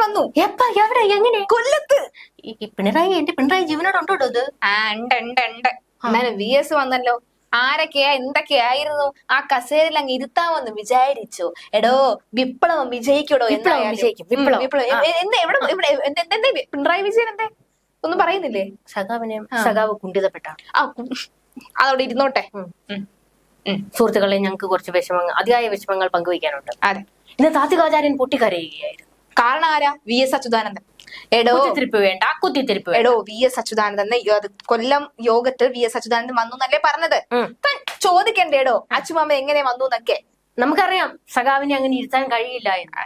വന്നു. എപ്പ എവിടെ എങ്ങനെ? കൊല്ലത്ത്. ഈ പിണറായി എന്റെ പിണറായി ജീവനോടുണ്ടോ ഇത്? ആ ഉണ്ട് ഉണ്ട് ഉണ്ട്. എന്നാലും വി എസ് വന്നല്ലോ. ആരൊക്കെയാ എന്തൊക്കെയായിരുന്നു? ആ കസേരയിൽ അങ്ങ് ഇരുത്താമെന്ന് വിചാരിച്ചു. എടോ വിപ്ലവം വിജയിക്കടോ വിപ്ലവം വിജയിക്കും, വിപ്ലവം. വിപ്ലവം. എന്താ എവിടെ ഇവിടെ എന്ത്- പിണറായി വിജയൻ എന്തേ? ഒന്നും പറയുന്നില്ലേ? സഖാവിനെ സഖാവ് കുണ്ടിതപ്പെട്ട ആ. അതവിടെ ഇരുന്നോട്ടെ. സുഹൃത്തുക്കളെ ഞങ്ങൾക്ക് കുറച്ച് വിഷമങ്ങൾ അതിയായ വിഷമങ്ങൾ പങ്കുവയ്ക്കാനുണ്ട്. അതെ. ഇന്ന് താത്വികാചാര്യൻ പൊട്ടിക്കരയുകയായിരുന്നു. കാരണം ആരാ? V S Achuthanandan. എടോ. കുത്തിത്തിരിപ്പ് വേണ്ട കുത്തിത്തിരിപ്പ് എടോ വി എസ് അച്യുതാനന്ദൻ കൊല്ലം യോഗത്തിൽ വി എസ് അച്യുതാനന്ദൻ വന്നു എന്നല്ലേ പറഞ്ഞത്? ചോദിക്കണ്ടേ എടോ? അച്ഛമ്മ എങ്ങനെ വന്നു എന്നൊക്കെ. നമുക്കറിയാം സഖാവിനെ അങ്ങനെ ഇരുത്താൻ കഴിയില്ല എന്ന്.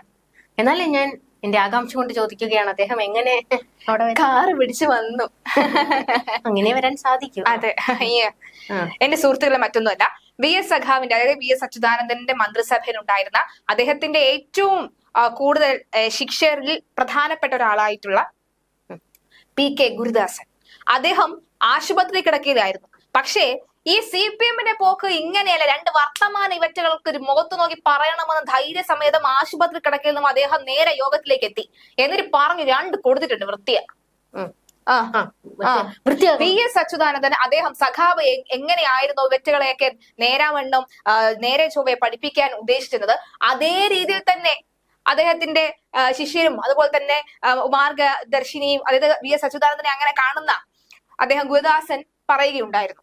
എന്നാലേ ഞാൻ എന്റെ ആകാംക്ഷ കൊണ്ട് ചോദിക്കുകയാണ് അദ്ദേഹം എങ്ങനെ? കാറ് പിടിച്ചു വന്നു? അങ്ങനെ വരാൻ സാധിക്കും. അതെ എന്റെ സുഹൃത്തുക്കളെ മറ്റൊന്നുമല്ല വി എസ് സഖാവിന്റെ അതായത് വി എസ് അച്യുതാനന്ദന്റെ മന്ത്രിസഭയിൽ ഉണ്ടായിരുന്ന അദ്ദേഹത്തിന്റെ ഏറ്റവും കൂടുതൽ ശിക്ഷകരിൽ പ്രധാനപ്പെട്ട ഒരാളായിട്ടുള്ള പി കെ ഗുരുദാസൻ. അദ്ദേഹം ആശുപത്രി കിടക്കുകയായിരുന്നു. പക്ഷേ ഈ സി പി എമ്മിന്റെ പോക്ക് ഇങ്ങനെയല്ല. രണ്ട് വർത്തമാന ഇവറ്റകൾക്ക് ഒരു മുഖത്ത് നോക്കി പറയണമെന്ന് ധൈര്യസമേതം ആശുപത്രി കിടക്കയിൽ നിന്നും അദ്ദേഹം നേരെ യോഗത്തിലേക്ക് എത്തി എന്നിട്ട് പറഞ്ഞു രണ്ട് കൊടുത്തിട്ടുണ്ട് വൃത്തിയ. വി എസ് അച്യുതാനന്ദൻ അദ്ദേഹം സഖാവ് എങ്ങനെയായിരുന്നു വെറ്റുകളെയൊക്കെ നേരാവണ്ണം നേരെ ചൊവ്വയെ പഠിപ്പിക്കാൻ ഉദ്ദേശിച്ചിരുന്നത്? അതേ രീതിയിൽ തന്നെ അദ്ദേഹത്തിന്റെ ശിഷ്യരും അതുപോലെ തന്നെ മാർഗദർശിനിയും അതായത് വി എസ് അച്യുതാനന്ദനെ അങ്ങനെ കാണുന്ന അദ്ദേഹം ഗുരുദാസൻ പറയുകയുണ്ടായിരുന്നു.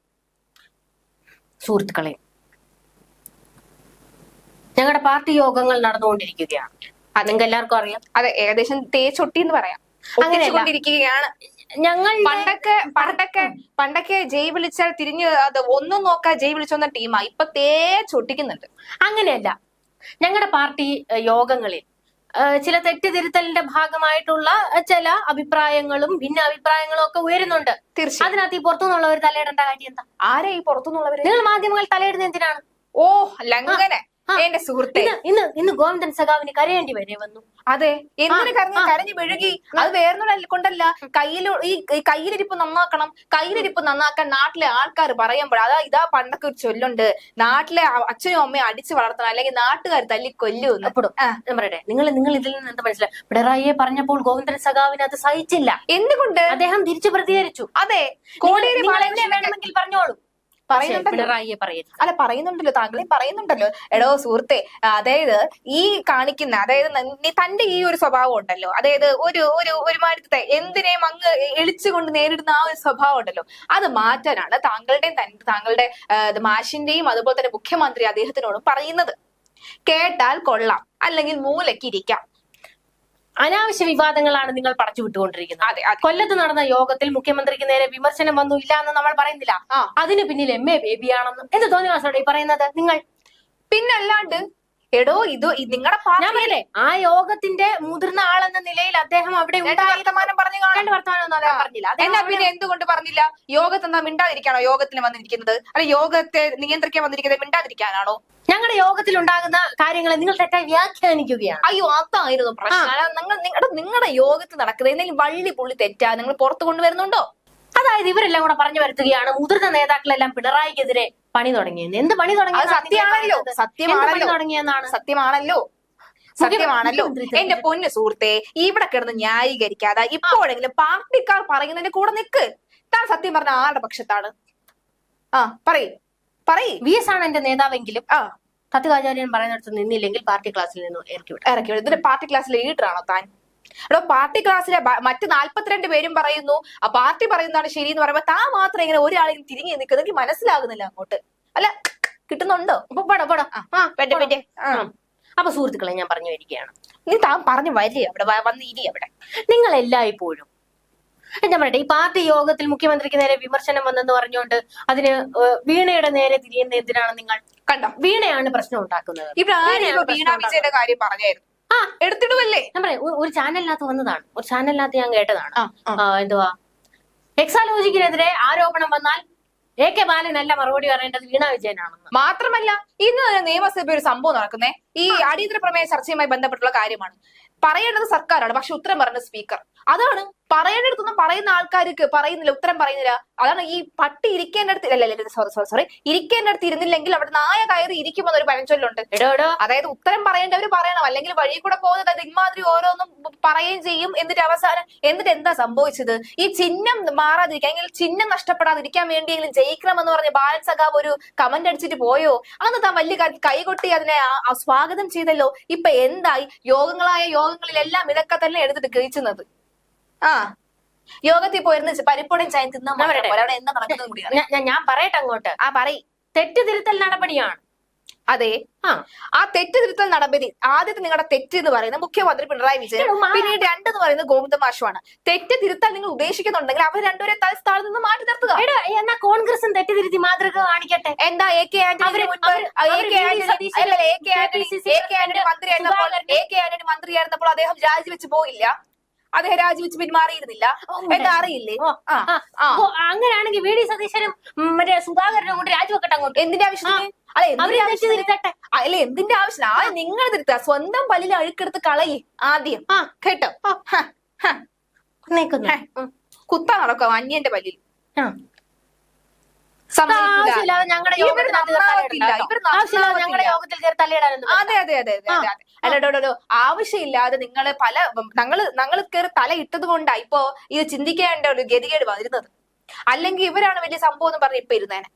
സുഹൃത്തുക്കളെ ഞങ്ങളുടെ പാർട്ടി യോഗങ്ങൾ നടന്നുകൊണ്ടിരിക്കുകയാണ്. അത് നിങ്ങൾക്ക് എല്ലാവർക്കും അറിയാം. അതെ ഏകദേശം തേച്ചൊട്ടി എന്ന് പറയാം. അങ്ങനെ ഒട്ടിച്ചുകൊണ്ടിരിക്കുകയാണ്. ഞങ്ങൾ പണ്ടൊക്കെ പണ്ടൊക്കെ പണ്ടൊക്കെ ജയ് വിളിച്ചാൽ തിരിഞ്ഞ് അത് ഒന്നും നോക്കാ ജയ് വിളിച്ചോന്ന ടീമാ. ഇപ്പൊ തേച്ചൊട്ടിക്കുന്നുണ്ട്. അങ്ങനെയല്ല. ഞങ്ങളുടെ പാർട്ടി യോഗങ്ങളിൽ ചില തെറ്റിതിരുത്തലിന്റെ ഭാഗമായിട്ടുള്ള ചില അഭിപ്രായങ്ങളും ഭിന്ന അഭിപ്രായങ്ങളും ഒക്കെ ഉയരുന്നുണ്ട്. തീർച്ചയായും. അതിനകത്ത് ഈ പുറത്തുനിന്നുള്ളവർ തലയിടേണ്ട കാര്യം എന്താ? ആരെ ഈ പുറത്തുനിന്നുള്ളവർ നിങ്ങൾ മാധ്യമങ്ങൾ തലയിടുന്ന എന്തിനാണ്? ഓ ലംഘന. എന്റെ സുഹൃത്തെ. ഇന്ന് ഇന്ന് ഗോവിന്ദൻ സഖാവിന് കരയേണ്ടി വരെ വന്നു. അതെ എന്തിനു കരഞ്ഞു കരഞ്ഞു വിഴുകി? അത് വേറെ കൊണ്ടല്ല. കയ്യിൽ ഈ കയ്യിലിരിപ്പ് നന്നാക്കണം. കയ്യിലിരിപ്പ് നന്നാക്കാൻ നാട്ടിലെ ആൾക്കാർ പറയുമ്പോൾ അതാ ഇതാ പണ്ടൊക്കെ ഒരു ചൊല്ലുണ്ട്. നാട്ടിലെ അച്ഛനും അമ്മയും അടിച്ചു വളർത്തണം അല്ലെങ്കിൽ നാട്ടുകാർ തല്ലി ആ. പറയട്ടെ നിങ്ങൾ നിങ്ങൾ ഇതിൽ നിന്ന് എന്താ മനസ്സിലായി പിണറായിയെ പറഞ്ഞപ്പോൾ ഗോവിന്ദൻ സഖാവിന് അത് സഹിച്ചില്ല. എന്തുകൊണ്ട്? അദ്ദേഹം തിരിച്ചു പ്രതികരിച്ചു. അതെ കോടിയേരി വേണമെങ്കിൽ പറഞ്ഞോളൂ. പറയുന്നുണ്ടല്ലോ. അല്ല പറയുന്നുണ്ടല്ലോ. താങ്കളെയും പറയുന്നുണ്ടല്ലോ. എടോ സുഹൃത്തെ അതായത് ഈ കാണിക്കുന്ന അതായത് തന്റെ ഈ ഒരു സ്വഭാവം ഉണ്ടല്ലോ. അതായത് ഒരു ഒരു ഒരുമാതിരത്തെ എന്തിനേയും അങ്ങ് എളിച്ചുകൊണ്ട് നേരിടുന്ന ആ ഒരു സ്വഭാവം ഉണ്ടല്ലോ. അത് മാറ്റാനാണ് താങ്കളുടെയും താങ്കളുടെ മാഷിന്റെയും അതുപോലെ തന്നെ മുഖ്യമന്ത്രി അദ്ദേഹത്തിനോടും പറയുന്നത്. കേട്ടാൽ കൊള്ളാം. അല്ലെങ്കിൽ മൂലക്കിരിക്കാം അനാവശ്യ വിവാദങ്ങളാണ് നിങ്ങൾ പടച്ചു വിട്ടുകൊണ്ടിരിക്കുന്നത്. കൊല്ലത്ത് നടന്ന യോഗത്തിൽ മുഖ്യമന്ത്രിക്ക് നേരെ വിമർശനം വന്നു. ഇല്ല എന്ന് നമ്മൾ പറയുന്നില്ല. അതിന് പിന്നിൽ എം എ ബേബിയാണെന്നും എന്ത് തോന്നി മാസോടെ ഈ പറയുന്നത്? നിങ്ങൾ പിന്നല്ലാണ്ട് എടോ ഇത് നിങ്ങളുടെ ഞാൻ ആ യോഗത്തിന്റെ മുതിർന്ന ആളെന്ന നിലയിൽ അദ്ദേഹം അവിടെ വർത്തമാനം പറഞ്ഞു കാണും. രണ്ട് വർത്തമാനം ഒന്നും അദ്ദേഹം പറഞ്ഞില്ല. എന്നാ പിന്നെ എന്തുകൊണ്ട് പറഞ്ഞില്ല? യോഗത്തിൽ എന്നാ മിണ്ടാതിരിക്കാണോ? യോഗത്തിന് വന്നിരിക്കുന്നത്? അല്ലെ യോഗത്തെ നിയന്ത്രിക്കാൻ വന്നിരിക്കുന്നത് മിണ്ടാതിരിക്കാനാണോ? ഞങ്ങളുടെ യോഗത്തിൽ ഉണ്ടാകുന്ന കാര്യങ്ങളെ നിങ്ങൾ തെറ്റായി വ്യാഖ്യാനിക്കുകയാണ്. അയ്യോ അതായിരുന്നു പ്രശ്നം. നിങ്ങൾ നിങ്ങളുടെ നിങ്ങളുടെ യോഗത്തിൽ നടക്കുന്നത് എന്തെങ്കിലും വള്ളി പുള്ളി തെറ്റാ? നിങ്ങൾ പുറത്തു കൊണ്ടുവരുന്നുണ്ടോ? അതായത് ഇവരെല്ലാം കൂടെ പറഞ്ഞു വരുത്തുകയാണ്. മുതിർന്ന നേതാക്കളെല്ലാം പിണറായിക്കെതിരെ പണി തുടങ്ങിയെന്ന്. എന്ത് പണി തുടങ്ങിയെന്നാണ് സത്യമാണല്ലോ. സത്യമാണല്ലോ. തുടങ്ങിയെന്നാണ് സത്യമാണല്ലോ. സത്യമാണല്ലോ. എന്റെ പൊന്നു സുഹൃത്തെ ഇവിടെ കിടന്ന് ന്യായീകരിക്കാതെ ഇപ്പോഴെങ്കിലും പാർട്ടിക്കാർ പറയുന്നതിന്റെ കൂടെ നിക്ക്. താൻ സത്യം പറഞ്ഞ ആരുടെ പക്ഷത്താണ്? ആ പറയ്. പറയ്. വി എസ് ആണ് എന്റെ നേതാവെങ്കിലും ആ. കത്തുകാചാര്യൻ പറയുന്നിടത്ത് നിന്നില്ലെങ്കിൽ പാർട്ടി ക്ലാസ്സിൽ നിന്ന് ഇറക്കി വിടും. ഇറക്കി വിടും. ഇതിന്റെ പാർട്ടി ക്ലാസ്സിലെ ലീഡറാണോ താൻ? എടോ പാർട്ടി ക്ലാസ്സിലെ മറ്റു നാല്പത്തിരണ്ട് പേരും പറയുന്നു ആ പാർട്ടി പറയുന്നതാണ് ശരി എന്ന് പറയുമ്പോൾ താ മാത്രം ഇങ്ങനെ ഒരാളെ തിരിഞ്ഞു നിൽക്കുന്നത് എനിക്ക് മനസ്സിലാകുന്നില്ല അങ്ങോട്ട്. അല്ല കിട്ടുന്നുണ്ടോ? അപ്പൊ പടം പടം പെട്ടെ പെട്ടെ. അപ്പൊ സുഹൃത്തുക്കളെ ഞാൻ പറഞ്ഞു വരികയാണ്. നീ താൻ പറഞ്ഞു വരിക അവിടെ? വന്ന് ഇരി അവിടെ. നിങ്ങൾ എല്ലായ്പ്പോഴും എന്താ പറയട്ടെ ഈ പാർട്ടി യോഗത്തിൽ മുഖ്യമന്ത്രിക്ക് നേരെ വിമർശനം വന്നെന്ന് പറഞ്ഞുകൊണ്ട് അതിന് വീണയുടെ നേരെ തിരിയുന്ന എന്തിനാണ് നിങ്ങൾ കണ്ടോ? വീണയാണ് പ്രശ്നം ഉണ്ടാക്കുന്നത്. വീണ വിജയുടെ കാര്യം പറഞ്ഞായിരുന്നു? ആ. എടുത്തിടുവല്ലേ? ഞാൻ പറയാം ഒരു- ഒരു ചാനലിനകത്ത് വന്നതാണ്. ഒരു ചാനലിനകത്ത് ഞാൻ കേട്ടതാണ്. ആ, എന്തുവാ? എക്സാലോജിക്കിനെതിരെ ആരോപണം വന്നാൽ എ കെ അല്ല മറുപടി പറയേണ്ടത് വീണ വിജയനാണെന്ന്. മാത്രമല്ല ഇന്ന് നിയമസഭയിൽ നിയമസഭ ഒരു സംഭവം നടക്കുന്നേ. ഈ അടിയന്തര പ്രമേയ ചർച്ചയുമായി ബന്ധപ്പെട്ടുള്ള കാര്യമാണ്. പറയേണ്ടത് സർക്കാരാണ്. പക്ഷെ ഉത്തരം പറഞ്ഞ സ്പീക്കർ. അതാണ് പറയേണ്ടടുത്തൊന്നും പറയുന്ന ആൾക്കാർക്ക് പറയുന്നില്ല ഉത്തരം പറയുന്നില്ല. അതാണ് ഈ പട്ടി ഇരിക്കേണ്ടടുത്ത് അല്ല അല്ല സോറി സോറി സോറി ഇരിക്കേണ്ടടുത്ത് ഇരുന്നില്ലെങ്കിൽ അവിടെ നായ കയറി ഇരിക്കുമെന്ന് ഒരു പഴഞ്ചൊല്ലുണ്ട്. എടോ അതായത് ഉത്തരം പറയേണ്ടവർ പറയണം. അല്ലെങ്കിൽ വഴി കൂടെ പോകുന്നത് അത് ഇമാതിരി ഓരോന്നും പറയുകയും ചെയ്യും. എന്നിട്ട് അവസാനം എന്നിട്ട് എന്താ സംഭവിച്ചത്? ഈ ചിഹ്നം മാറാതിരിക്കാൻ അല്ലെങ്കിൽ ചിഹ്നം നഷ്ടപ്പെടാതിരിക്കാൻ വേണ്ടിയെങ്കിലും ജയിക്കണം എന്ന് പറഞ്ഞ ബാലൻ സഖാവ് ഒരു കമന്റ് അടിച്ചിട്ട് പോയോ? അന്ന് താൻ വലിയ കൈകൊട്ടി അതിനെ സ്വാഗതം ചെയ്തല്ലോ. ഇപ്പൊ എന്തായി? യോഗങ്ങളായ യോഗങ്ങളിലെല്ലാം ഇതൊക്കെ തന്നെ എടുത്തിട്ട് കഴിച്ചുന്നത് ആ. യോഗത്തിൽ പോയിരുന്ന് പരിപ്പൊടിയും ചായ തിന്നാൻ? അവിടെ എന്താ നടക്കുന്നത് ഞാൻ പറയട്ടെ അങ്ങോട്ട്. ആ പറയ്. തെറ്റ് തിരുത്തൽ നടപടിയാണ്. അതെ. ആ. ആ തെറ്റ് തിരുത്തൽ നടപടി ആദ്യത്തെ നിങ്ങളുടെ തെറ്റ് എന്ന് പറയുന്നത് മുഖ്യമന്ത്രി പിണറായി വിജയൻ പിന്നീട് രണ്ട് എന്ന് പറയുന്നത് ഗോവിന്ദ മാഷുമാണ് തെറ്റ് തിരുത്തൽ നിങ്ങൾ ഉദ്ദേശിക്കുന്നുണ്ടെങ്കിൽ അവർ രണ്ടുപേരെ തലസ്ഥാനത്ത് നിന്ന് മാറ്റി നിർത്തുക. എന്നാ കോൺഗ്രസും തെറ്റ് തിരുത്തി മാതൃക കാണിക്കട്ടെ? എന്താ A K Antony A K. Antony A K Antony മന്ത്രിയായിരുന്നപ്പോൾ A K Antony മന്ത്രിയായിരുന്നപ്പോൾ അദ്ദേഹം രാജിവെച്ച് പോയില്ല. അദ്ദേഹം രാജിവെച്ച് പിന്മാറിയിരുന്നില്ല. എന്താ അറിയില്ലേ? അങ്ങനെയാണെങ്കിൽ വി ഡി സതീശനും മറ്റേ സുധാകരനും കൊണ്ട് രാജിവെക്കട്ടെ അങ്ങോട്ട്. എന്തിന്റെ ആവശ്യത്തിന്? അല്ല എന്തിന്റെ തെറ്റ് അല്ല എന്തിന്റെ ആവശ്യം ആ നിങ്ങൾ തിരുത്താ സ്വന്തം പല്ലിൽ അഴുക്കെടുത്ത് കളയി ആദ്യം. കേട്ടോ? കുത്താ നടക്കാം അന്യന്റെ പല്ലിൽ. ഞങ്ങളുടെ യോഗത്തിൽ കയറി അതെ അതെ അതെ അതെ. ആവശ്യമില്ലാതെ നിങ്ങൾ പല ഞങ്ങൾ ഞങ്ങൾ കയറി തല ഇട്ടത് കൊണ്ടാ ഇപ്പൊ ഇത് ചിന്തിക്കേണ്ട ഒരു ഗതികേട് വരുന്നത്. അല്ലെങ്കിൽ ഇവരാണ് വലിയ സംഭവം എന്ന് പറഞ്ഞ് ഇപ്പൊ ഇരുന്നേനെ.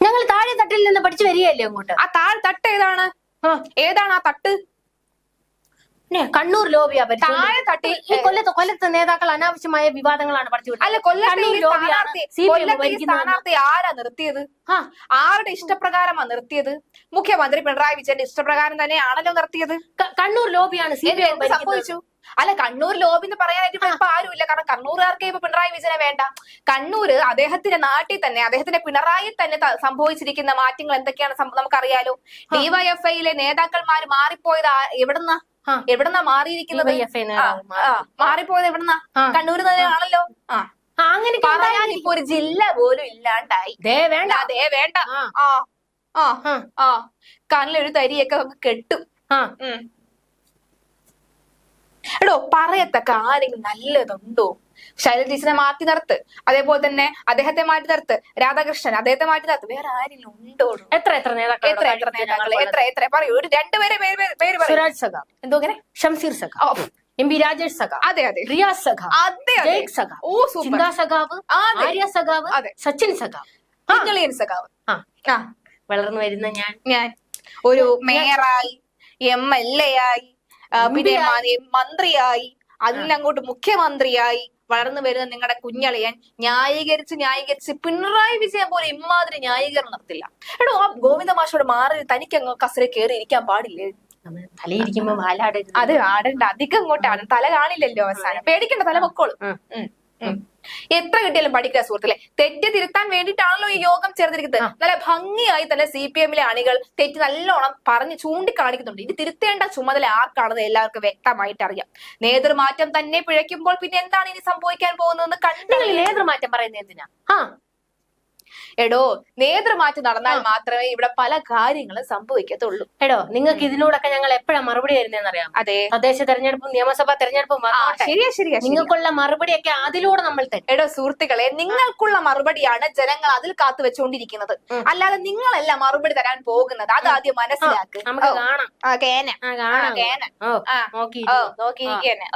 ഞങ്ങൾ താഴെ തട്ടിൽ നിന്ന് പഠിച്ചു വരികയല്ലേ അങ്ങോട്ട്? ആ താഴെ തട്ട് ഏതാണ്. ഏതാണ് ആ തട്ട്? കണ്ണൂർ ലോബിയാ. താഴെ തട്ടി ഈ കൊല്ലത്ത് കൊല്ലത്ത് നേതാക്കൾ അനാവശ്യമായ വിവാദങ്ങളാണ് പഠിച്ചു അല്ല ഭരിക്കുന്നത്. സ്ഥാനാർത്ഥി ആരാ നിർത്തിയത്? ആ ആരുടെ ഇഷ്ടപ്രകാരമാ നിർത്തിയത്? മുഖ്യമന്ത്രി പിണറായി വിജയന്റെ ഇഷ്ടപ്രകാരം തന്നെയാണല്ലോ നിർത്തിയത്. കണ്ണൂർ ലോബിയാണ് സംഭവിച്ചു? അല്ല കണ്ണൂർ ലോബി എന്ന് പറയാനായിട്ട് ഇപ്പൊ ആരും ആരുമില്ല. കാരണം കണ്ണൂരുകാർക്ക് ഇപ്പൊ പിണറായി വിജയനെ വേണ്ട. കണ്ണൂര് അദ്ദേഹത്തിന്റെ നാട്ടിൽ തന്നെ അദ്ദേഹത്തിന്റെ പിണറായി തന്നെ സംഭവിച്ചിരിക്കുന്ന മാറ്റങ്ങൾ എന്തൊക്കെയാണ് നമുക്കറിയാലോ? ഡിവൈഎഫ്ഐയിലെ നേതാക്കന്മാര് മാറിപ്പോയത് എവിടുന്ന? എവിടുന്നാ മാറിയിരിക്കുന്നത്? മാറിപ്പോയത് എവിടുന്നാ. കണ്ണൂര് തന്നെയാണല്ലോ. ആ, അങ്ങനെ പറയാൻ ഇപ്പൊ ഒരു ജില്ല പോലും ഇല്ലാണ്ടായി. ദേ വേണ്ട. ദേ വേണ്ട. ആ, ആ ആ കണ്ണിലൊരു തരിയൊക്കെ നമുക്ക് കെട്ടും. ആ. എടോ പറയത്തക്ക ആരെങ്കിലും നല്ലതുണ്ടോ? ശൈലജ ടീച്ചറെ മാറ്റി നിർത്ത്. അതേപോലെ തന്നെ അദ്ദേഹത്തെ മാറ്റി നിർത്ത്. രാധാകൃഷ്ണൻ അദ്ദേഹത്തെ മാറ്റി നിർത്ത്. വേറെ ആരെങ്കിലും ഉണ്ടോ എത്ര എത്ര നേതാക്കൾ എത്ര എത്ര നേതാക്കൾ എത്ര എത്ര? പറയൂ. ഒരു രണ്ടുപേരെ പേര് പേര് സുരാജ് സഖ. എന്തോ ഷംസീർ സഖ. എം പി രാജേഷ് സഖ അതെ അതെ. റിയാസ് സഖ അതെ അതെ. ജയ്ക് സഖ ഓ സൂപ്പർ. ചിന്താ സഖാവ് അതെ. ആര്യ സഖാവ് അതെ. സച്ചിൻ സഖാവ്. കുഞ്ഞളിയൻ സഖാവ്. ആ. ആ. വളർന്നു വരുന്ന ഞാൻ. ഞാൻ. ഒരു മേയറായി എം എൽ എ ആയി ആ, പിന്നെ മ- മന്ത്രിയായി അതിലങ്ങോട്ട് മുഖ്യമന്ത്രിയായി വളർന്നു വരുന്ന നിങ്ങളുടെ കുഞ്ഞളിയൻ ന്യായീകരിച്ച് ന്യായീകരിച്ച് പിണറായി വിജയൻ പോലെ ഇമാതിരി ന്യായീകരണം നടത്തില്ല. എടോ ആ ഗോവിന്ദ മാഷോട് മാറി തനിക്ക് അങ്ങ് കസരെ കയറി ഇരിക്കാൻ പാടില്ലേ? തലയിരിക്കുമ്പോ വാലാടരുത്. അത് ആടണ്ട. അധികം ഇങ്ങോട്ടാണ് തല കാണില്ലല്ലോ അവസാനം. പേടിക്കണ്ട തല പൊക്കോളും. എത്ര കിട്ടിയാലും പഠിക്കുക സുഹൃത്തല്ലേ തെറ്റ് തിരുത്താൻ വേണ്ടിയിട്ടാണല്ലോ ഈ യോഗം ചേർന്നിരിക്കുന്നത്. നല്ല ഭംഗിയായി തന്നെ സി പി എമ്മിലെ അണികൾ തെറ്റ് നല്ലോണം പറഞ്ഞ് ചൂണ്ടിക്കാണിക്കുന്നുണ്ട്. ഇത് തിരുത്തേണ്ട ചുമതല ആർക്കാണെന്ന് എല്ലാവർക്കും വ്യക്തമായിട്ട് അറിയാം നേതൃമാറ്റം തന്നെ പിഴയ്ക്കുമ്പോൾ പിന്നെ എന്താണ് ഇനി സംഭവിക്കാൻ പോകുന്നതെന്ന് കണ്ടു നിങ്ങൾ നേതൃമാറ്റം പറയുന്നത് എന്തിനാ? ആ. എടോ നേതൃമാറ്റം നടന്നാൽ മാത്രമേ ഇവിടെ പല കാര്യങ്ങളും സംഭവിക്കത്തുള്ളൂ. എടോ നിങ്ങൾക്ക് ഇതിനോടൊക്കെ ഞങ്ങൾ എപ്പോഴാണ് മറുപടി തരുന്നതെന്ന് അറിയാം അതെ. തദ്ദേശ തെരഞ്ഞെടുപ്പും നിയമസഭാ തെരഞ്ഞെടുപ്പും ശരിയാ ശരിയാ. നിങ്ങൾക്കുള്ള മറുപടിയൊക്കെ അതിലൂടെ നമ്മൾ തരും. എടോ സുഹൃത്തുക്കളെ നിങ്ങൾക്കുള്ള മറുപടിയാണ് ജനങ്ങൾ അതിൽ കാത്തു വെച്ചുകൊണ്ടിരിക്കുന്നത്. അല്ലാതെ നിങ്ങളല്ല മറുപടി തരാൻ പോകുന്നത്. അത് ആദ്യം മനസ്സിലാക്കുക നമുക്ക് കാണാം. ആ കേന. കേന. ഓ ആ നോക്കി ഓ നോക്കിയിരിക്കന്നെ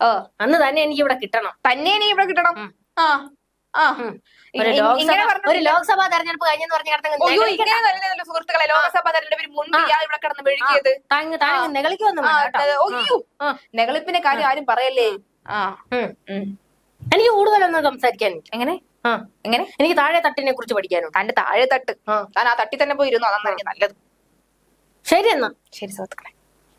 ഓ അന്ന് തന്നെ എനിക്ക് ഇവിടെ കിട്ടണം. തന്നെ എനിക്ക് ഇവിടെ കിട്ടണം? ആ. ഒരു ലോക്സഭ ഒരു ലോക്സഭാ തെരഞ്ഞെടുപ്പ് കഴിഞ്ഞെന്ന് പറഞ്ഞ നല്ലതല്ലോ സുഹൃത്തുക്കളെ. ലോക്സഭാ തെരഞ്ഞെടുപ്പിന് മുൻപ്. ഇയാൾ ഇവിടെ കിടന്ന് മെഴുകിയത്. കേട്ടോ. നെകളിപ്പിന്റെ കാര്യം ആരും പറയല്ലേ? ആ. എനിക്ക് കൂടുതലൊന്നും സംസാരിക്കാൻ എങ്ങനെ? എങ്ങനെ? എനിക്ക് താഴെ തട്ടിനെ കുറിച്ച് പഠിക്കാനുണ്ട്. തന്റെ താഴെ തട്ട്. താൻ ആ തട്ടി തന്നെ പോയിരുന്നു അതാണ് നല്ലത്. ശരി എന്നാ. ശരി സുഹൃത്തുക്കളെ.